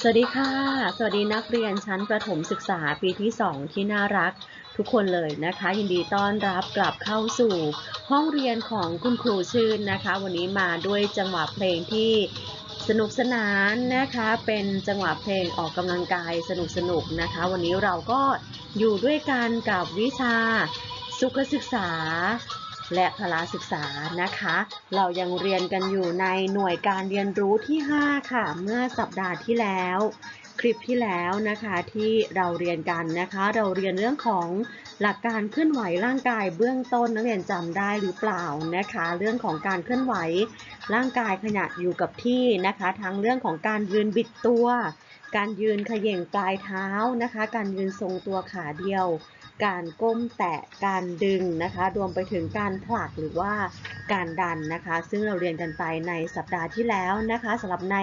สวัสดีค่ะ สวัสดีนักเรียนชั้นประถมศึกษาปีที่ 2 ที่น่ารักทุกคนเลยนะคะ ยินดีต้อนรับกลับเข้าสู่ห้องเรียนของคุณครูชื่นนะคะ วันนี้มาด้วยจังหวะเพลงที่สนุกสนานนะคะ เป็นจังหวะเพลงออกกำลังกายสนุกสนุกนะคะ วันนี้เราก็อยู่ด้วยกันกับวิชาสุขศึกษา และพละศึกษานะคะ เรายังเรียนกันอยู่ในหน่วยการเรียนรู้ที่ 5 ค่ะ เมื่อสัปดาห์ที่แล้ว คลิปที่แล้วนะคะที่เราเรียนกันนะคะ เราเรียนเรื่องของหลักการเคลื่อนไหวร่างกายเบื้องต้นนักเรียนจำได้หรือเปล่านะคะ เรื่องของการเคลื่อนไหวร่างกายขณะอยู่กับที่นะคะ ทั้งเรื่องของการยืนบิดตัว การยืนขย่งปลายเท้านะคะ การยืนทรงตัวขาเดียว การก้มแตะการดึงนะคะ รวมไปถึงการผลักหรือว่าการดันนะคะ ซึ่งเราเรียนกันไปในสัปดาห์ที่แล้วนะคะสำหรับใน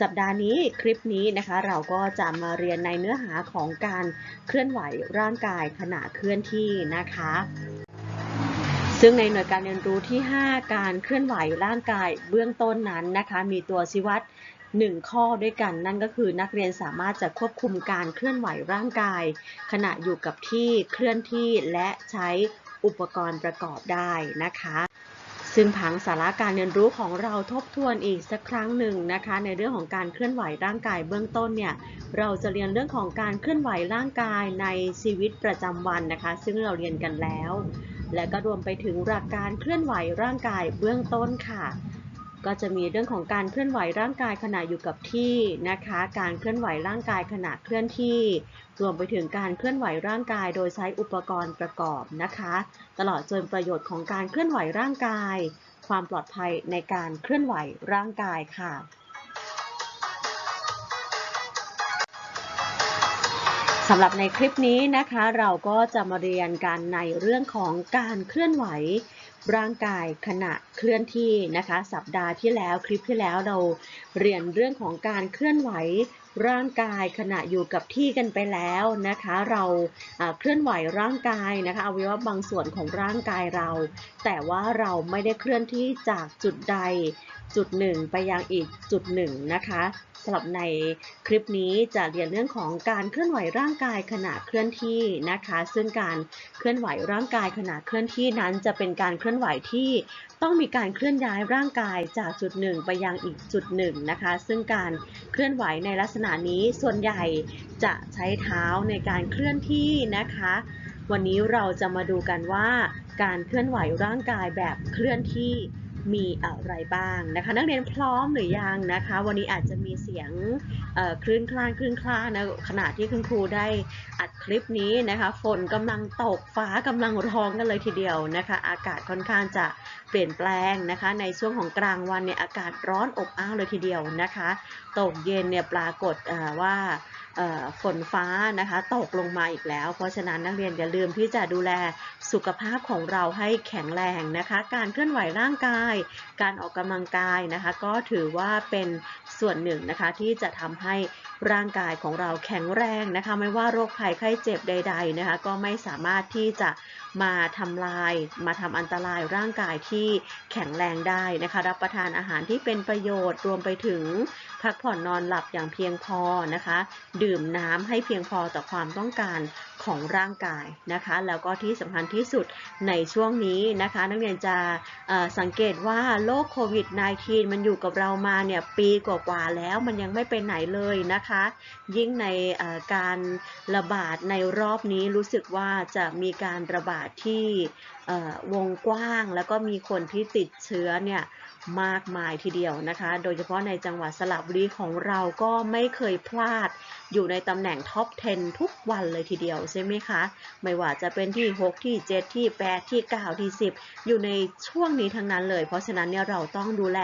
สัปดาห์นี้คลิปนี้นะคะ เราก็จะมาเรียนในเนื้อหาของการเคลื่อนไหวร่างกายขณะเคลื่อนที่นะคะซึ่งในหน่วยการเรียนรู้ที่ 5 การเคลื่อนไหวร่างกายเบื้องต้นนั้นนะคะ มีตัวชี้วัด 1 ข้อด้วยกัน นั่นก็คือนักเรียนสามารถจะควบคุมการเคลื่อนไหวร่างกาย ขณะอยู่กับที่เคลื่อนที่และใช้อุปกรณ์ประกอบได้นะคะซึ่งผังสาระการเรียนรู้ของเราทบทวนอีกสักครั้งหนึ่งนะคะ ในเรื่องของการเคลื่อนไหวร่างกายเบื้องต้นเนี่ยเราจะเรียนเรื่องของการเคลื่อนไหวร่างกายในชีวิตประจำวันนะคะ ซึ่งเราเรียนกันแล้ว และก็รวมไปถึงหลักการเคลื่อนไหวร่างกายเบื้องต้นค่ะ ก็จะมีเรื่องของการเคลื่อนไหวร่างกายขณะอยู่กับที่นะคะ การเคลื่อนไหวร่างกายขณะเคลื่อนที่ รวมไปถึงการเคลื่อนไหวร่างกายโดยใช้อุปกรณ์ประกอบนะคะ ตลอดจนประโยชน์ของการเคลื่อนไหวร่างกาย ความปลอดภัยในการเคลื่อนไหวร่างกายค่ะสำหรับในคลิปนี้นะคะเราก็จะมาเรียนกันในเรื่องของการเคลื่อนไหว ร่างกายขณะเคลื่อนที่นะคะ สัปดาห์ที่แล้วคลิปที่แล้วเราเรียนเรื่องของการเคลื่อนไหวร่างกายขณะอยู่กับที่กันไปแล้วนะคะ เราเคลื่อนไหวร่างกายนะคะอวัยวะบางส่วนของร่างกายเรา แต่ว่าเราไม่ได้เคลื่อนที่จากจุดใดจุดหนึ่งไปยังอีกจุดหนึ่งนะคะ สำหรับในคลิปนี้จะเรียนเรื่องของการเคลื่อนไหวร่างกายขณะเคลื่อนที่นะคะ ซึ่งการเคลื่อนไหวร่างกายขณะเคลื่อนที่นั้นจะเป็นการเคลื่อนไหวที่ต้องมีการเคลื่อนย้ายร่างกายจากจุดหนึ่งไปยังอีกจุดหนึ่งนะคะ ซึ่งการเคลื่อนไหวในลักษณะนี้ส่วนใหญ่จะใช้เท้าในการเคลื่อนที่นะคะ วันนี้เราจะมาดูกันว่า การเคลื่อนไหวร่างกายแบบเคลื่อนที่ มีอะไรบ้างนะคะ นักเรียนพร้อมหรือยังนะคะ วันนี้อาจจะมีเสียงคลื่นคลานคลื่นคลานนะขณะที่คุณครูได้อัดคลิปนี้นะคะ ฝนกำลังตกฟ้ากำลังร้องกันเลยทีเดียวนะคะ อากาศค่อนข้างจะเปลี่ยนแปลงนะคะ ในช่วงของกลางวันเนี่ยอากาศร้อนอบอ้าวเลยทีเดียวนะคะ ตกเย็นเนี่ยปรากฏว่า ฝนฟ้านะคะตกลงมาอีกแล้ว เพราะฉะนั้นนักเรียนอย่าลืมที่จะดูแลสุขภาพของเราให้แข็งแรงนะคะ การเคลื่อนไหวร่างกาย การออกกำลังกายนะคะ ก็ถือว่าเป็นส่วนหนึ่งนะคะที่จะทำให้ร่างกายของเราแข็งแรงนะคะ ไม่ว่าโรคภัยไข้เจ็บใด ๆนะคะ ก็ไม่สามารถที่จะมาทำลาย มาทำอันตรายร่างกายที่แข็งแรงได้นะคะ รับประทานอาหารที่เป็นประโยชน์รวมไปถึง พักผ่อนนอนหลับอย่างเพียงพอนะคะ ดื่มน้ำให้เพียงพอต่อความต้องการของร่างกายนะคะ แล้วก็ที่สำคัญที่สุดในช่วงนี้นะคะ นักเรียนจะสังเกตว่าโรคโควิด -19 มันอยู่กับเรามาเนี่ยปีกว่าๆแล้วมันยังไม่ไปไหนเลยนะคะ ยิ่งในการระบาดในรอบนี้รู้สึกว่าจะมีการระบาดที่วงกว้าง แล้วก็มีคนที่ติดเชื้อเนี่ย มากมายทีเดียวนะคะ โดยเฉพาะในจังหวัดสระบุรีของเราก็ไม่เคยพลาด อยู่ในตำแหน่งท็อป 10 ทุกวันเลยทีเดียวใช่ไหมคะ ไม่ว่าจะเป็นที่ 6 ที่ 7 ที่ 8 ที่ 9 ที่ 10 อยู่ในช่วงนี้ทั้งนั้นเลย เพราะฉะนั้นเนี่ยเราต้องดูแล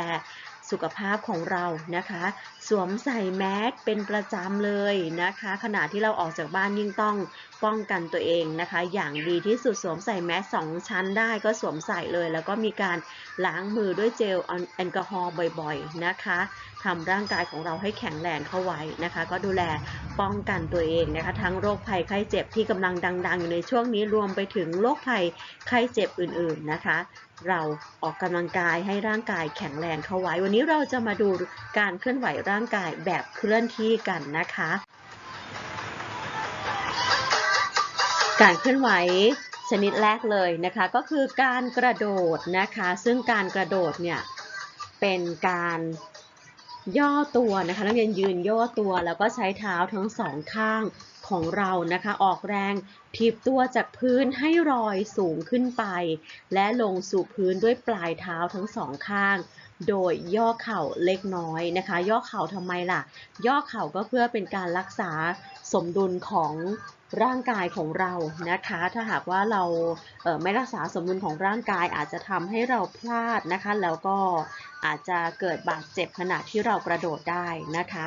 สุขภาพของเรานะคะ สวมใส่แมสเป็นประจำเลยนะคะ ขณะที่เราออกจากบ้านยิ่งต้อง ป้องกันตัวเองนะคะ อย่างดีที่สุดสวมใส่แมสสองชั้นได้ก็สวมใส่เลย แล้วก็มีการล้างมือด้วยเจลแอลกอฮอล์บ่อยๆนะคะทำร่างกายของเราให้แข็งแรงเข้าไว้นะคะ ก็ดูแลป้องกันตัวเองนะคะทั้งโรคภัยไข้เจ็บที่กำลังดัง ๆ อยู่ในช่วงนี้รวมไปถึงโรคภัยไข้เจ็บอื่นๆนะคะเราออกกำลังกายให้ร่างกายแข็งแรงเข้าไว้ วันนี้เราจะมาดูการเคลื่อนไหวร่างกายแบบเคลื่อนที่กันนะคะ การเคลื่อนไหวชนิดแรกเลยนะคะก็คือการกระโดดนะคะซึ่งการกระโดดเนี่ยเป็นการย่อตัวนะคะนักเรียนยืนย่อตัวแล้วก็ใช้เท้าทั้งสองข้างของเรานะคะออกแรงถีบตัวจากพื้นให้ลอยสูงขึ้นไป และลงสู่พื้นด้วยปลายเท้าทั้งสองข้าง โดยย่อเข่าเล็กน้อยนะคะ ย่อเข่าทำไมล่ะ ย่อเข่าก็เพื่อเป็นการรักษาสมดุลของร่างกายของเรานะคะ ถ้าหากว่าเราเไม่รักษาสมดุลของร่างกายอาจจะทำให้เราพลาดนะคะ แล้วก็อาจจะเกิดบาดเจ็บขณะที่เรากระโดดได้นะคะ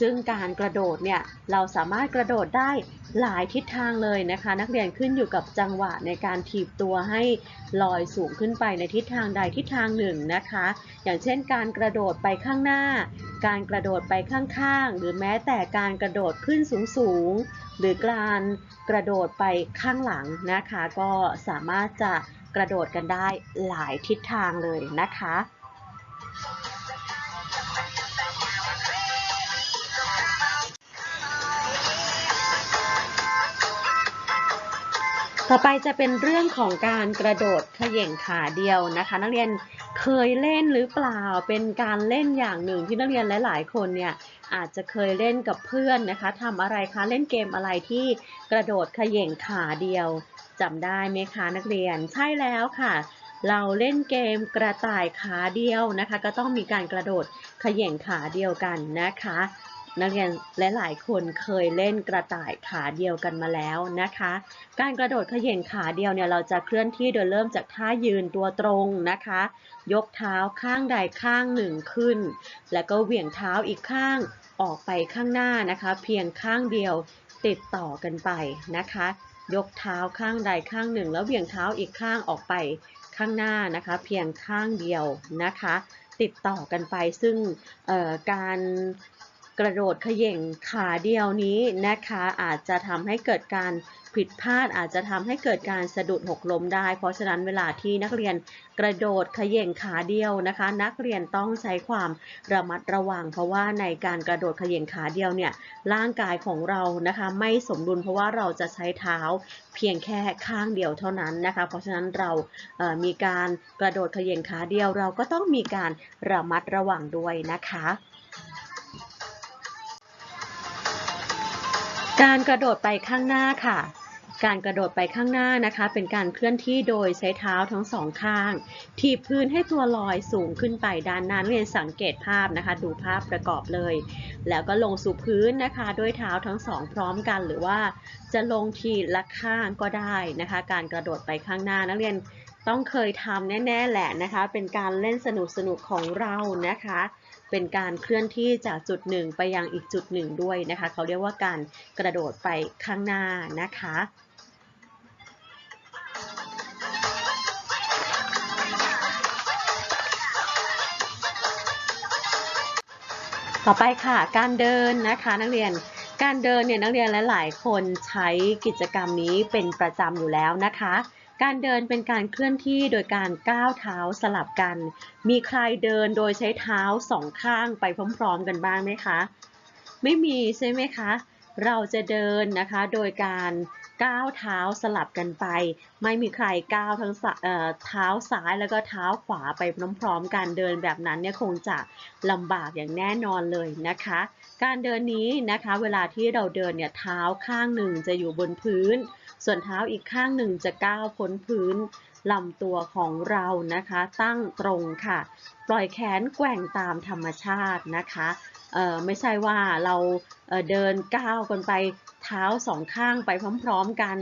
ซึ่งการกระโดดเนี่ยเราสามารถกระโดดได้หลายทิศทางเลยนะคะ นักเรียนขึ้นอยู่กับจังหวะในการถีบตัวให้ลอยสูงขึ้นไปในทิศทางใดทิศทางหนึ่งนะคะ อย่างเช่น การกระโดดไปข้างหน้า การกระโดดไปข้างๆ หรือแม้แต่การกระโดดขึ้นสูงๆ หรือการกระโดดไปข้างหลังนะคะ ก็สามารถจะกระโดดกันได้หลายทิศทางเลยนะคะ ต่อไปจะเป็นเรื่องของการกระโดดเขย่งขาเดียวนะคะ นักเรียนเคยเล่นหรือเปล่าเป็นการเล่นอย่างหนึ่งที่นักเรียนหลาย ๆ คนเนี่ยอาจจะเคยเล่นกับเพื่อนนะคะทำอะไรคะเล่นเกมอะไรที่กระโดดเขย่งขาเดียวจำได้ไหมคะนักเรียนใช่แล้วค่ะ เราเล่นเกมกระต่ายขาเดียวนะคะ ก็ต้องมีการกระโดดเขย่งขาเดียวกันนะคะ นักเรียนและหลายคนเคยเล่นกระต่ายขาเดียวกันมาแล้วนะคะ การกระโดดเขย่งขาเดียวเนี่ยเราจะเคลื่อนที่โดยเริ่มจากท่ายืนตัวตรงนะคะ ยกเท้าข้างใดข้างหนึ่งขึ้น แล้วก็เหวี่ยงเท้าอีกข้างออกไปข้างหน้านะคะ เพียงข้างเดียวติดต่อกันไปนะคะ ยกเท้าข้างใดข้างหนึ่ง แล้วเหวี่ยงเท้าอีกข้างออกไปข้างหน้านะคะ เพียงข้างเดียวนะคะ ติดต่อกันไปซึ่งการ กระโดดเขย่งขาเดียวนี้นะคะ อาจจะทำให้เกิดการผิดพลาดอาจจะทำให้เกิดการสะดุดหกล้มได้ เพราะฉะนั้นเวลาที่นักเรียนกระโดดเขย่งขาเดียวนะคะ นักเรียนต้องใช้ความระมัดระวัง เพราะว่าในการกระโดดเขย่งขาเดียวเนี่ยร่างกายของเรานะคะ ไม่สมดุลเพราะว่าเราจะใช้เท้าเพียงแค่ข้างเดียวเท่านั้นนะคะ เพราะฉะนั้นเราเมีการกระโดดเขย่งขาเดียว เราก็ต้องมีการระมัดระวังด้วยนะคะ การกระโดดไปข้างหน้าค่ะ การกระโดดไปข้างหน้านะคะ เป็นการเคลื่อนที่โดยใช้เท้าทั้งสองข้างทีบพื้นให้ตัวลอยสูงขึ้นไปด้านหน้าเรียนสังเกตภาพนะคะ ดูภาพประกอบเลย แล้วก็ลงสู่พื้นนะคะ ด้วยเท้าทั้งสองพร้อมกันหรือว่า จะลงทีละข้างก็ได้นะคะ การกระโดดไปข้างหน้านักเรียนต้องเคยทำแน่ ๆ แหละนะคะ เป็นการเล่นสนุกๆของเรานะคะ เป็นการเคลื่อนที่จากจุดหนึ่งไปยังอีกจุดหนึ่งด้วยนะคะ เขาเรียกว่าการกระโดดไปข้างหน้านะคะต่อไปค่ะการเดินนะคะนักเรียนการเดินเนี่ยนักเรียนหลาย ๆ คนใช้กิจกรรมนี้เป็นประจำอยู่แล้วนะคะ การเดินเป็นการเคลื่อนที่โดยการก้าวเท้าสลับกัน มีใครเดินโดยใช้เท้าสองข้างไปพร้อมๆกันบ้างไหมคะ ไม่มีใช่ไหมคะ เราจะเดินนะคะโดยการ ก้าวเท้าสลับกันไป ไม่มีใครก้าวทั้งเท้าซ้ายแล้วก็เท้าขวาไปพร้อมๆกันเดินแบบนั้นเนี่ยคงจะลำบากอย่างแน่นอนเลยนะคะ การเดินนี้นะคะเวลาที่เราเดินเนี่ยเท้าข้างหนึ่งจะอยู่บนพื้น ส่วนเท้าอีกข้างหนึ่งจะก้าวพ้นพื้น ลำตัวของเรานะคะ ตั้งตรงค่ะ ปล่อยแขนแกว่งตามธรรมชาตินะคะไม่ใช่ว่าเราเเดินก้าวกันไปเท้าสองข้างไปพร้อมๆกัน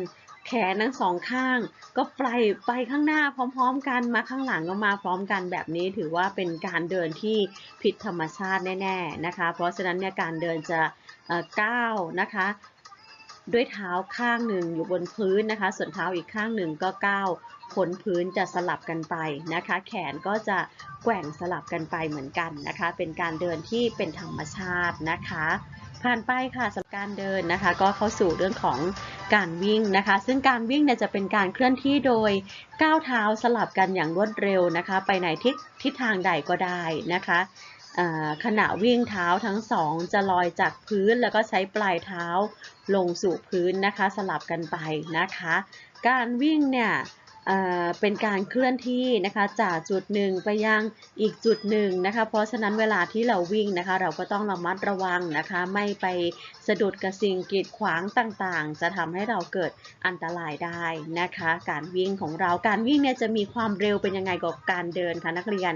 แขนทั้งสองข้าง ก็ไปไปข้างหน้าพร้อมๆ กันมาข้างหลังก็มาพร้อมกันแบบนี้ถือว่าเป็นการเดินที่ผิดธรรมชาติแน่ๆนะคะ เพราะฉะนั้นเนี่ยการเดินจะก้าวนะคะ ด้วยเท้าข้างหนึ่งอยู่บนพื้นนะคะ ส่วนเท้าอีกข้างหนึ่งก็ก้าว พ้นพื้นจะสลับกันไปนะคะ แขนก็จะแกว่งสลับกันไปเหมือนกันนะคะ เป็นการเดินที่เป็นธรรมชาตินะคะ ผ่านไปค่ะสำหรับการเดินนะคะ ก็เข้าสู่เรื่องของการวิ่งนะคะ ซึ่งการวิ่งเนี่ยจะเป็นการเคลื่อนที่โดยก้าวเท้าสลับกันอย่างรวดเร็วนะคะ ไปในทิศทิศทางใดก็ได้นะคะขณะวิ่งเท้าทั้งสองจะลอยจากพื้นแล้วก็ใช้ปลายเท้าลงสู่พื้นนะคะ สลับกันไปนะคะ การวิ่งเนี่ย เป็นการเคลื่อนที่นะคะจากจุดหนึ่งไปยังอีกจุดหนึ่งนะคะ เพราะฉะนั้นเวลาที่เราวิ่งนะคะ เราก็ต้องระมัดระวังนะคะ ไม่ไปสะดุดกับสิ่งกีดขวางต่างๆ จะทำให้เราเกิดอันตรายได้นะคะ การวิ่งของเราการวิ่งเนี่ยจะมีความเร็วเป็นยังไงกับการเดินคะนักเรียน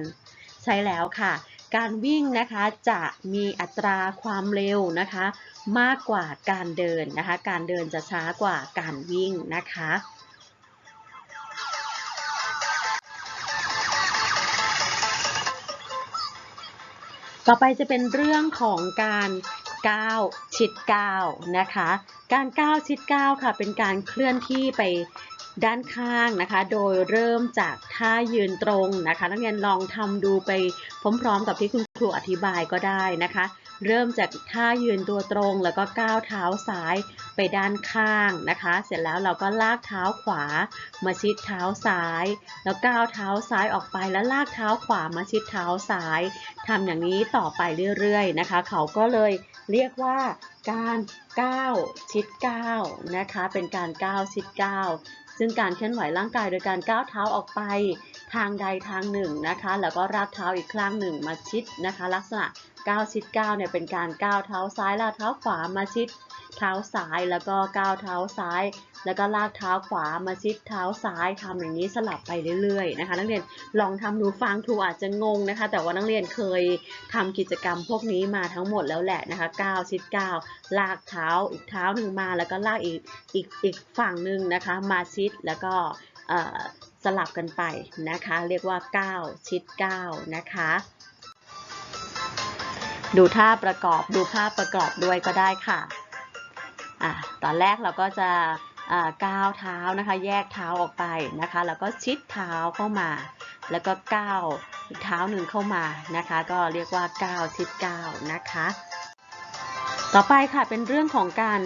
ใช่แล้วค่ะ การวิ่งนะคะจะมีอัตราความเร็วนะคะ มากกว่าการเดินนะคะ การเดินจะช้ากว่าการวิ่งนะคะ ต่อไปจะเป็นเรื่องของการก้าวชิดก้าวนะคะ การก้าวชิดก้าวค่ะ เป็นการเคลื่อนที่ไปด้านข้างนะคะ โดยเริ่มจากท่ายืนตรงนะคะ นักเรียนลองทำดูไปพร้อมๆกับที่คุณครูอธิบายก็ได้นะคะ เริ่มจากท่ายืนตัวตรง แล้วก็ก้าวเท้าซ้ายไปด้านข้างนะคะ เสร็จแล้วเราก็ลากเท้าขวามาชิดเท้าซ้าย แล้วก้าวเท้าซ้ายออกไปแล้วลากเท้าขวามาชิดเท้าซ้ายทำอย่างนี้ต่อไปเรื่อยๆนะคะ เขาก็เลยเรียกว่าการก้าวชิดก้าวนะคะ เป็นการก้าวชิดก้าวซึ่งการเคลื่อนไหวร่างกายโดยการก้าวเท้าออกไป ทางใดทางหนึ่งนะคะ แล้วก็รากเท้าอีกข้างหนึ่งมาชิดนะคะ ลักษณะก้าวชิดก้าวเนี่ยเป็นการก้าวเท้าซ้ายลากเท้าขวามาชิดเท้าซ้ายแล้วก็ก้าวเท้าซ้าย แล้วก็ลากเท้าขวามาชิดเท้าซ้ายทำอย่างนี้สลับไปเรื่อยๆนะคะ นักเรียนลองทำดูฟังครูอาจจะงงนะคะ แต่ว่านักเรียนเคยทำกิจกรรมพวกนี้มาทั้งหมดแล้วแหละนะคะก้าวชิดก้าวลากเท้าอีกเท้าหนึ่งมา แล้วก็ลากอีกอีกอีกฝั่งหนึ่งนะคะ มาชิดแล้วก็ สลับกันไปนะคะ เรียกว่าก้าวชิดก้าวนะคะ ดูท่าประกอบดูภาพประกอบด้วยก็ได้ค่ะอะตอนแรกเราก็จะก้าวเท้านะคะ แยกเท้าออกไปนะคะ แล้วก็ชิดเท้าเข้ามา แล้วก็ก้าวอีกเท้าหนึ่งเข้ามานะคะ ก็เรียกว่าก้าวชิดก้าวนะคะ ต่อไปค่ะเป็นเรื่องของการ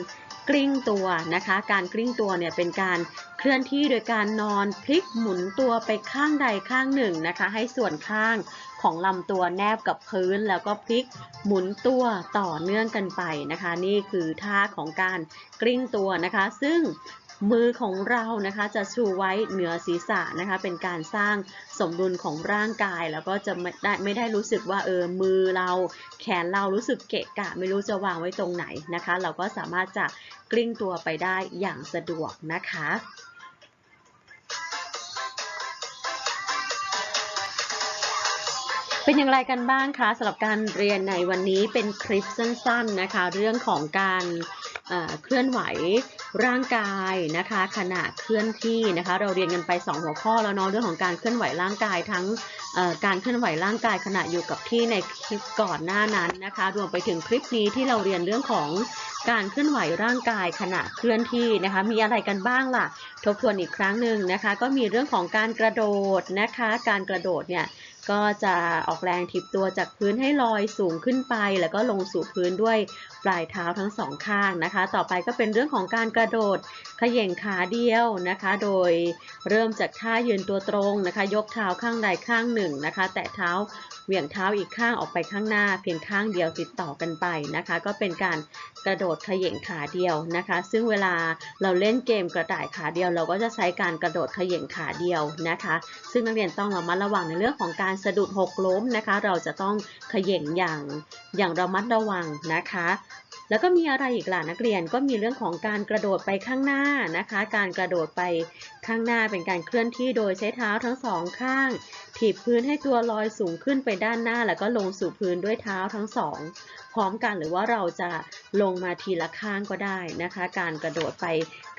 กลิ้งตัวนะคะ การกลิ้งตัวเนี่ยเป็นการ เคลื่อนที่โดยการนอนพลิกหมุนตัวไปข้างใดข้างหนึ่งนะคะ ให้ส่วนข้างของลำตัวแนบกับพื้นแล้วก็พลิกหมุนตัวต่อเนื่องกันไปนะคะ นี่คือท่าของการกลิ้งตัวนะคะ ซึ่งมือของเรานะคะจะชูไว้เหนือศีรษะนะคะ เป็นการสร้างสมดุลของร่างกาย แล้วก็จะไม่ได้ไม่ได้รู้สึกว่าเออมือเรา แขนเรารู้สึกเกะกะ ไม่รู้จะวางไว้ตรงไหนนะคะ เราก็สามารถจะกลิ้งตัวไปได้อย่างสะดวกนะคะ เป็นอย่างไรกันบ้างคะสำหรับการเรียนในวันนี้เป็นคลิปสั้นๆนะคะ เรื่องของการเเคลื่อนไหวร่างกายนะคะ ขณะเคลื่อนที่นะคะ เราเรียนกันไป 2 หัวข้อแล้วเนาะเรื่องของการเคลื่อนไหวร่างกายทั้งการเคลื่อนไหวร่างกายขณะอยู่กับที่ในคลิปก่อนหน้านั้นนะคะ รวมไปถึงคลิปนี้ที่เราเรียนเรื่องของการเคลื่อนไหวร่างกายขณะเคลื่อนที่นะคะ มีอะไรกันบ้างล่ะ ทบทวนอีกครั้งหนึ่งนะคะ ก็มีเรื่องของการกระโดดนะคะ การกระโดดเนี่ย ก็จะออกแรงถีบตัวจากพื้นให้ลอยสูงขึ้นไป แล้วก็ลงสู่พื้นด้วยปลายเท้าทั้งสองข้างนะคะ ต่อไปก็เป็นเรื่องของการกระโดดขย่งขาเดียวนะคะ โดยเริ่มจากท่ายืนตัวตรงนะคะ ยกเท้าข้างใดข้างหนึ่งนะคะ แตะเท้าเหวี่ยงเท้าอีกข้างออกไปข้างหน้า เพียงข้างเดียวติดต่อกันไปนะคะ ก็เป็นการกระโดดขย่งขาเดียวนะคะ ซึ่งเวลาเราเล่นเกมกระต่ายขาเดียว เราก็จะใช้การกระโดดขย่งขาเดียวนะคะ ซึ่งนักเรียนต้องระมัดระวังในเรื่องของการสะดุดหกล้มนะคะ เราจะต้องเขย่งอย่างอย่างระมัดระวังนะคะ แล้วก็มีอะไรอีกล่ะนักเรียนก็มีเรื่องของการกระโดดไปข้างหน้านะคะ การกระโดดไปข้างหน้าเป็นการเคลื่อนที่โดยใช้เท้าทั้งสองข้าง ถีบพื้นให้ตัวลอยสูงขึ้นไปด้านหน้า แล้วก็ลงสู่พื้นด้วยเท้าทั้งสองพร้อมกันหรือว่าเราจะลงมาทีละข้างก็ได้นะคะ การกระโดดไป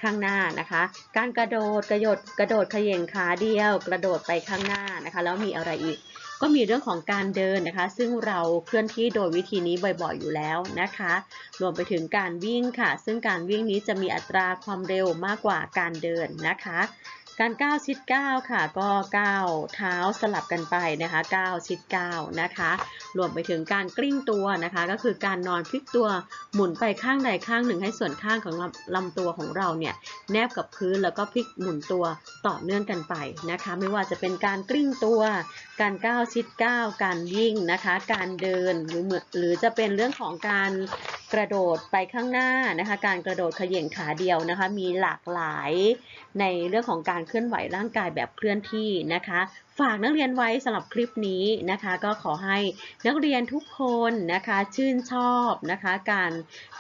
ข้างหน้านะคะ การกระโดดกระโดดกระโดดเขย่งขาเดียว กระโดดไปข้างหน้านะคะ แล้วมีอะไรอีก ก็มีเรื่องของการเดินนะคะ ซึ่งเราเคลื่อนที่โดยวิธีนี้บ่อยๆอยู่แล้วนะคะ รวมไปถึงการวิ่งค่ะ ซึ่งการวิ่งนี้จะมีอัตราความเร็วมากกว่าการเดินนะคะ การก้าวชิดก้าวค่ะ ก็ก้าวเท้าสลับกันไปนะคะก้าวชิดก้าวนะคะ รวมไปถึงการกลิ้งตัวนะคะ ก็คือการนอนพลิกตัวหมุนไปข้างใดข้างหนึ่งให้ส่วนข้างของลำตัวของเราเนี่ยแนบกับพื้นแล้วก็พลิกหมุนตัวต่อเนื่องกันไปนะคะ ไม่ว่าจะเป็นการกลิ้งตัว การก้าวชิดก้าวการวิ่งนะคะ การเดินหรือเหมือหรือจะเป็นเรื่องของการกระโดดไปข้างหน้านะคะ การกระโดดเขย่งขาเดียวนะคะ มีหลากหลายในเรื่องของการเคลื่อนไหวร่างกายแบบเคลื่อนที่นะคะ ฝากนักเรียนไว้สำหรับคลิปนี้นะคะ ก็ขอให้นักเรียนทุกคนนะคะ ชื่นชอบนะคะ การ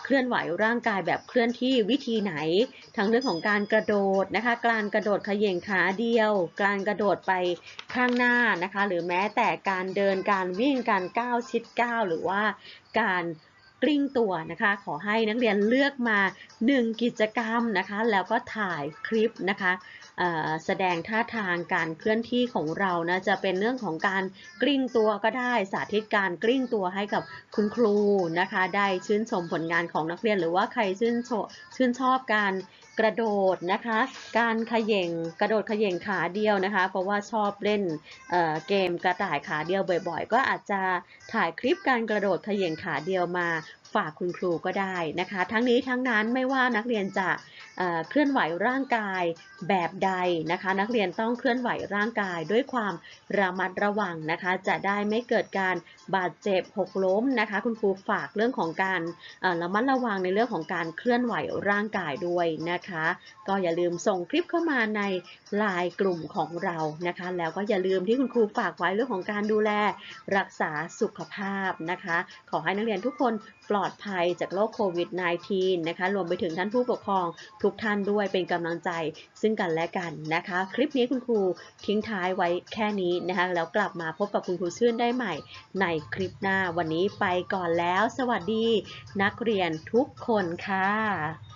เคลื่อนไหวร่างกายแบบเคลื่อนที่วิธีไหน ทั้งเรื่องของการกระโดดนะคะ การกระโดดขย่งขาเดียว การกระโดดไปข้างหน้านะคะ หรือแม้แต่การเดินการวิ่งการก้าวชิดก้าวหรือว่าการกลิ้งตัวนะคะ ขอให้นักเรียนเลือกมา 1 กิจกรรมนะคะ แล้วก็ถ่ายคลิปนะคะ แสดงท่าทางการเคลื่อนที่ของเรานะจะเป็นเรื่องของการกลิ้งตัวก็ได้สาธิตการกลิ้งตัวให้กับคุณครูนะคะ ได้ชื่นชมผลงานของนักเรียน หรือว่าใครชื่นชชื่นชอบการกระโดดนะคะ การขย่งกระโดดขย่งขาเดียวนะคะ เพราะว่าชอบเล่นเเกมกระต่ายขาเดียวบ่อย ๆ ก็อาจจะถ่ายคลิปการกระโดดขย่งขาเดียวมา ฝากคุณครูก็ได้นะคะ ทั้งนี้ทั้งนั้นไม่ว่านักเรียนจะเเคลื่อนไหวร่างกายแบบใดนะคะ นักเรียนต้องเคลื่อนไหวร่างกายด้วยความระมัดระวังนะคะ จะได้ไม่เกิดการบาดเจ็บหกล้มนะคะ คุณครูฝากเรื่องของการระมัดระวังในเรื่องของการเคลื่อนไหวร่างกายด้วยนะคะ ก็อย่าลืมส่งคลิปเข้ามาในไลน์กลุ่มของเรานะคะ แล้วก็อย่าลืมที่คุณครูฝากไว้เรื่องของการดูแลรักษาสุขภาพนะคะ ขอให้นักเรียนทุกคนปลอดอดภัยจากโรคโควิด -19 นะคะ รวมไปถึงท่านผู้ปกครองทุกท่านด้วยเป็นกำลังใจซึ่งกันและกันนะคะ คลิปนี้คุณครูทิ้งท้ายไว้แค่นี้นะคะ แล้วกลับมาพบกับคุณครูชื่นได้ใหม่ ในคลิปหน้าวันนี้ไปก่อนแล้ว สวัสดี นักเรียนทุกคนค่ะ